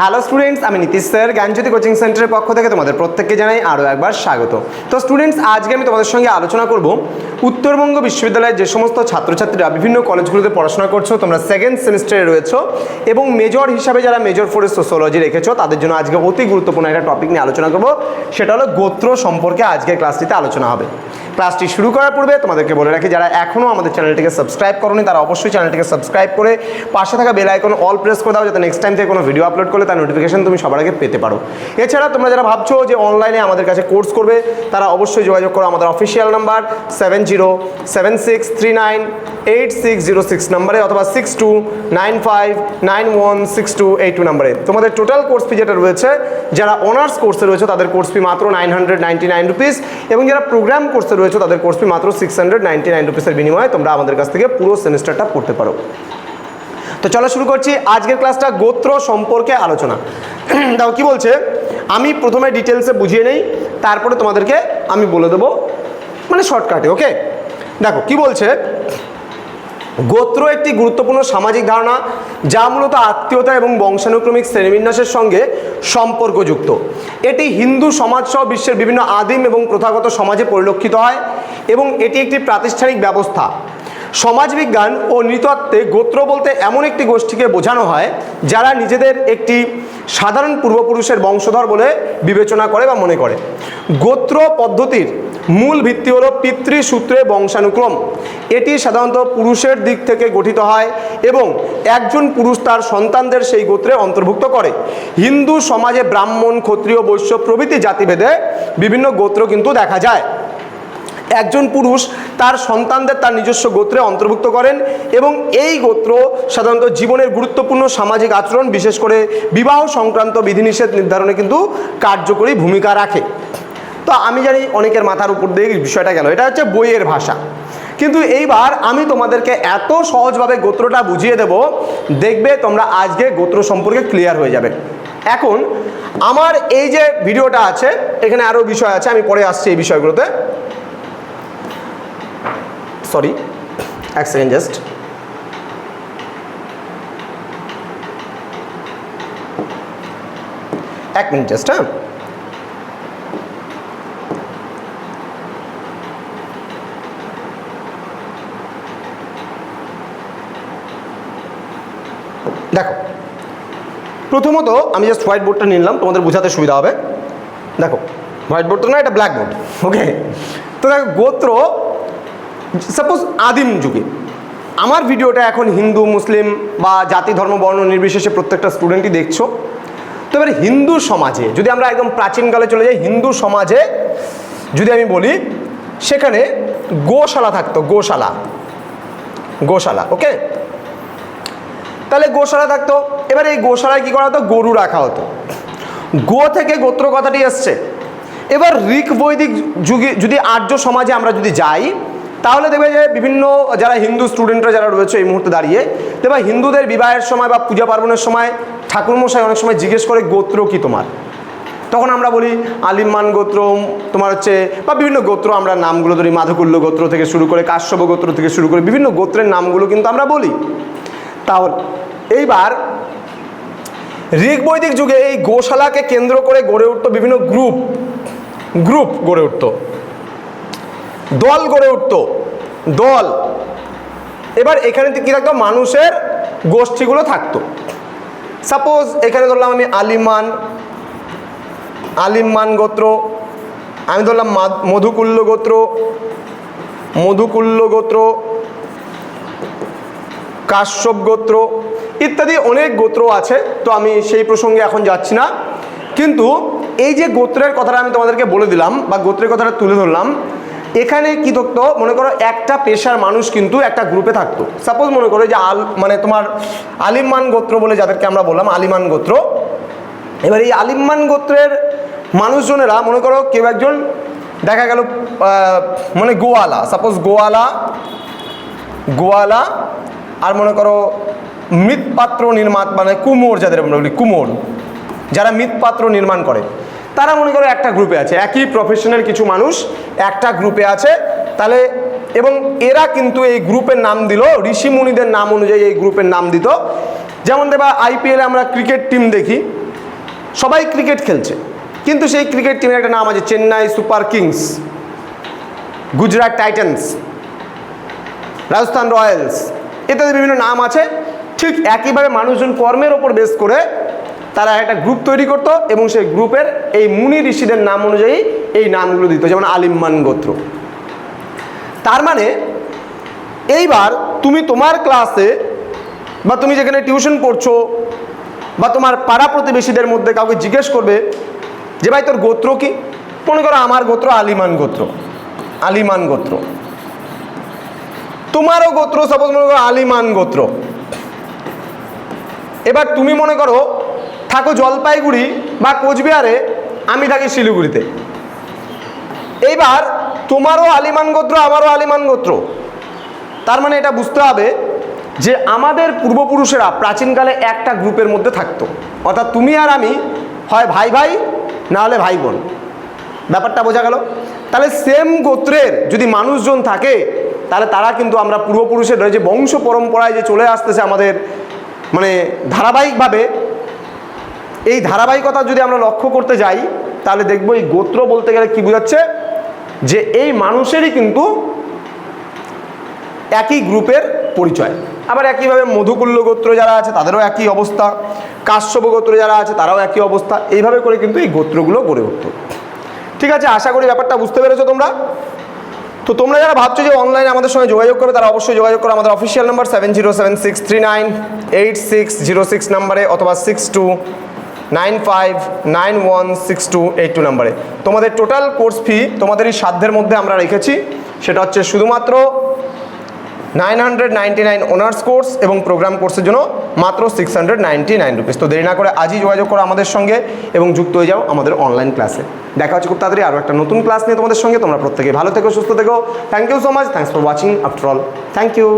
Hello students আমি Nitish sir, জ্ঞানজ্যোতি coaching সেন্টারের পক্ষ থেকে তোমাদের প্রত্যেককে জানাই আরও একবার স্বাগত। তো স্টুডেন্টস আজকে আমি তোমাদের সঙ্গে আলোচনা করব উত্তরবঙ্গ বিশ্ববিদ্যালয়ের যে সমস্ত ছাত্রছাত্রীরা বিভিন্ন কলেজগুলোতে পড়াশোনা করছ, তোমরা সেকেন্ড সেমিস্টারে রয়েছো এবং মেজর হিসাবে যারা মেজর ফোরে সোশ্যোলজি রেখেছো, তাদের জন্য আজকে অতি গুরুত্বপূর্ণ একটা টপিক নিয়ে আলোচনা করব, সেটা হলো গোত্র সম্পর্কে আজকের ক্লাসটিতে আলোচনা হবে। ক্লাসটি শুরু করার পূর্বে তোমাদেরকে বলে রাখি, যারা এখনও আমাদের চ্যানেলটিকে সাবস্ক্রাইব করোনি, তারা অবশ্যই চ্যানেলটিকে সাবস্ক্রাইব করে পাশে থাকা বেল আইকন অল প্রেস করে দাও, যাতে নেক্সট টাইম থেকে কোনো ভিডিও আপলোড করলে তার নোটিফিকেশন তুমি সবার আগে পেতে পারো। এছাড়া তোমরা যারা ভাবছ যে অনলাইনে আমাদের কাছে কোর্স করবে, তারা অবশ্যই যোগাযোগ করো আমাদের official number seven zero seven six three nine eight six zero six নাম্বারে অথবা six two nine five nine one six two eight two নাম্বারে তোমাদের টোটাল কোর্স ফি যেটা রয়েছে, যারা অনার্স কোর্সে রয়েছে, তাদের কোর্স ফি মাত্র nine hundred ninety nine rupees এবং যারা প্রোগ্রাম কোর্সে রয়েছে, তাদের কোর্স ফি মাত্র সিক্স হান্ড্রেড নাইনটি নাইন রুপিসের বিনিময়ে তোমরা আমাদের কাছ থেকে পুরো সেমিস্টারটা পড়তে পারো। তো চলো শুরু করছি আজকের ক্লাসটা গোত্র সম্পর্কে আলোচনা। দাও কি বলছে? আমি প্রথমে ডিটেলসে বুঝিয়ে নেই, তারপরে তোমাদেরকে আমি বলে দেবো মানে শর্টকাটে ওকে দেখো, কি বলছে? গোত্র একটি গুরুত্বপূর্ণ সামাজিক ধারণা যা মূলত আত্মীয়তা এবং বংশানুক্রমিক শ্রেণীবিন্যাসের সঙ্গে সম্পর্কযুক্ত। এটি হিন্দু সমাজসহ বিশ্বের বিভিন্ন আদিম এবং প্রথাগত সমাজে পরিলক্ষিত হয় এবং এটি একটি প্রাতিষ্ঠানিক ব্যবস্থা। সমাজবিজ্ঞান ও নৃতত্ত্বে গোত্র বলতে এমন একটি গোষ্ঠীকে বোঝানো হয়, যারা নিজেদের একটি সাধারণ পূর্বপুরুষের বংশধর বলে বিবেচনা করে বা মনে করে। গোত্র পদ্ধতির মূল ভিত্তি হলো পিতৃসূত্রে বংশানুক্রম। এটি সাধারণত পুরুষের দিক থেকে গঠিত হয় এবং একজন পুরুষ তার সন্তানদের সেই গোত্রে অন্তর্ভুক্ত করে। হিন্দু সমাজে ব্রাহ্মণ, ক্ষত্রিয়, বৈশ্য প্রভৃতি জাতিভেদে বিভিন্ন গোত্র কিন্তু দেখা যায়। একজন পুরুষ তার সন্তানদের তার নিজস্ব গোত্রে অন্তর্ভুক্ত করেন এবং এই গোত্র সাধারণত জীবনের গুরুত্বপূর্ণ সামাজিক আচরণ, বিশেষ করে বিবাহ সংক্রান্ত বিধিনিষেধ নির্ধারণে কিন্তু কার্যকরী ভূমিকা রাখে। তো আমি জানি অনেকের মাথার উপর দিয়ে বিষয়টা গেল, এটা হচ্ছে বইয়ের ভাষা। কিন্তু এইবার আমি তোমাদেরকে এত সহজভাবে গোত্রটা বুঝিয়ে দেব, দেখবে তোমরা আজকে গোত্র সম্পর্কে ক্লিয়ার হয়ে যাবে। এখন, আমার এই যে ভিডিওটা আছে, এখানে আরও বিষয় আছে, আমি পরে আসছি এই বিষয়গুলোতে। সরি এক সেকেন্ড জাস্ট এক মিনিট জাস্ট হ্যাঁ দেখো, প্রথমত আমি জাস্ট হোয়াইট বোর্ডটা নিলাম, তোমাদের বোঝাতে সুবিধা হবে। দেখো হোয়াইট বোর্ড তো না, এটা ব্ল্যাক বোর্ড ওকে তো দেখো, গোত্র সাপোজ আদিম যুগে, আমার ভিডিওটা এখন হিন্দু, মুসলিম বা জাতি, ধর্ম, বর্ণ নির্বিশেষে প্রত্যেকটা স্টুডেন্টই দেখছ। তো এবার হিন্দু সমাজে, যদি আমরা একদম প্রাচীনকালে চলে যাই, হিন্দু সমাজে যদি আমি বলি, সেখানে গোশালা থাকতো, গোশালা। গোশালা ওকে তাহলে গোশালা থাকতো, এবার এই গোশালায় কী করা হতো? গরু রাখা হতো। গো থেকে গোত্র কথাটি এসছে। এবার ঋক বৈদিক যুগে, যদি আর্য সমাজে আমরা যদি যাই তাহলে দেখবে যে বিভিন্ন যারা হিন্দু স্টুডেন্টরা যারা রয়েছে এই মুহূর্তে দাঁড়িয়ে, দেখবে হিন্দুদের বিবাহের সময় বা পূজা পার্বণের সময় ঠাকুরমশাই অনেক সময় জিজ্ঞেস করে, গোত্র কি তোমার? তখন আমরা বলি আলিমান গোত্র, তোমার হচ্ছে, বা বিভিন্ন গোত্র, আমরা নামগুলো ধরি, মাধকুল্য গোত্র থেকে শুরু করে, কাশ্যপ গোত্র থেকে শুরু করে, বিভিন্ন গোত্রের নামগুলো কিন্তু আমরা বলি। তাহলে, এইবার ঋগ বৈদিক যুগে এই গোশালাকে কেন্দ্র করে গড়ে উঠতো বিভিন্ন গ্রুপ গ্রুপ গড়ে উঠতো। দল গড়ে উঠতো। দল। এবার এখানে কি থাকতো? মানুষের গোষ্ঠীগুলো থাকতো। সাপোজ এখানে ধরলাম আমি আলিমান আলিমান গোত্র, আমি ধরলাম মধুকুল্ল গোত্র মধুকুল্ল গোত্র, কাশ্যপ গোত্র ইত্যাদি অনেক গোত্র আছে, তো আমি সেই প্রসঙ্গে এখন যাচ্ছি না। কিন্তু এই যে গোত্রের কথাটা আমি তোমাদেরকে বলে দিলাম বা গোত্রের কথাটা তুলে ধরলাম এখানে কি থাকতো? মনে করো একটা পেশার মানুষ কিন্তু একটা গ্রুপে থাকতো। সাপোজ মনে করো যে আল মানে তোমার আলিমান গোত্র বলে যাদেরকে আমরা বললাম আলিমান গোত্র। এবার এই আলিমান গোত্রের মানুষজনেরা মনে করো কেউ একজন দেখা গেল মানে গোয়ালা। সাপোজ গোয়ালা গোয়ালা আর মনে করো মৃৎপাত্র নির্মাত মানে কুমোর যাদের আমরা বলি, কুমোর। যারা মৃৎপাত্র নির্মাণ করে। তারা মনে করো একটা গ্রুপে আছে, একই প্রফেশনের কিছু মানুষ, একটা গ্রুপে আছে। তাহলে, এবং এরা কিন্তু এই গ্রুপের নাম দিল, ঋষি মুনিদের নাম অনুযায়ী এই গ্রুপের নাম দিত। যেমন দেবা আইপিএলে আমরা ক্রিকেট টিম দেখি, সবাই ক্রিকেট খেলছে। কিন্তু সেই ক্রিকেট টিমের একটা নাম আছে, Chennai super kings, Gujarat titans, Rajasthan royals, ইত্যাদি বিভিন্ন নাম আছে। ঠিক একইভাবে মানুষজন কর্মের ওপর বেস করে তারা একটা গ্রুপ তৈরি করতো এবং সেই গ্রুপের এই মুনি ঋষিদের নাম অনুযায়ী এই নামগুলো দিত, যেমন আলিম্মান গোত্র। তার মানে এইবার তুমি তোমার ক্লাসে বা তুমি যেখানে টিউশন পড়ছো বা তোমার পাড়া প্রতিবেশীদের মধ্যে কাউকে জিজ্ঞেস করবে যে, ভাই, তোর গোত্র কি? মনে করো, আমার গোত্র আলিমান গোত্র আলিমান গোত্র। তোমারও গোত্র সাপোজ মনে করো আলিমান গোত্র। এবার তুমি মনে করো থাকো জলপাইগুড়ি বা কোচবিহারে, আমি থাকি শিলিগুড়িতে। এইবার তোমারও আলিমান গোত্র, আমারও আলিমান গোত্র। তার মানে এটা বুঝতে হবে যে আমাদের পূর্বপুরুষেরা প্রাচীনকালে একটা গ্রুপের মধ্যে থাকতো। অর্থাৎ তুমি আর আমি হয় ভাই ভাই, না হলে ভাই বোন। ব্যাপারটা বোঝা গেল? তাহলে সেম গোত্রের যদি মানুষজন থাকে, তাহলে তারা কিন্তু আমরা পূর্বপুরুষের যে বংশ পরম্পরায় যে চলে আসতেছে আমাদের মানে ধারাবাহিকভাবে এই ধারাবাহিকতা যদি আমরা লক্ষ্য করতে যাই, তাহলে দেখব এই গোত্র বলতে গেলে কি বোঝাচ্ছে? যে এই মানুষেরই কিন্তু একই গ্রুপের পরিচয়। আবার একইভাবে মধুকুল্ল গোত্র যারা আছে, তাদেরও একই অবস্থা। কাশ্যপ গোত্র যারা আছে, তারাও একই অবস্থা। এইভাবে করে কিন্তু এই গোত্রগুলো গড়ে উঠত। ঠিক আছে, আশা করি ব্যাপারটা বুঝতে পেরেছ তোমরা? তো তোমরা যারা ভাবছ যে অনলাইনে আমাদের সঙ্গে যোগাযোগ করবে, তারা অবশ্যই যোগাযোগ করো আমাদের official number seven zero seven six three nine eight six zero six নাম্বারে অথবা six two nine five nine one six two eight two নাম্বারে। তোমাদের টোটাল কোর্স ফি তোমাদের এই সাধ্যের মধ্যে আমরা রেখেছি। সেটা হচ্ছে শুধুমাত্র nine hundred ninety nine honours course এবং প্রোগ্রাম কোর্সের জন্য মাত্র six hundred ninety nine rupees তো দেরি না করে আজই যোগাযোগ করো আমাদের সঙ্গে এবং যুক্ত হয়ে যাও আমাদের অনলাইন ক্লাসে দেখা হচ্ছে খুব তাড়াতাড়ি আরও একটা নতুন ক্লাস নিয়ে তোমাদের সঙ্গে। তোমরা প্রত্যেকে ভালো থেকো, সুস্থ থেকো। Thank you so much thanks for watching after all thank you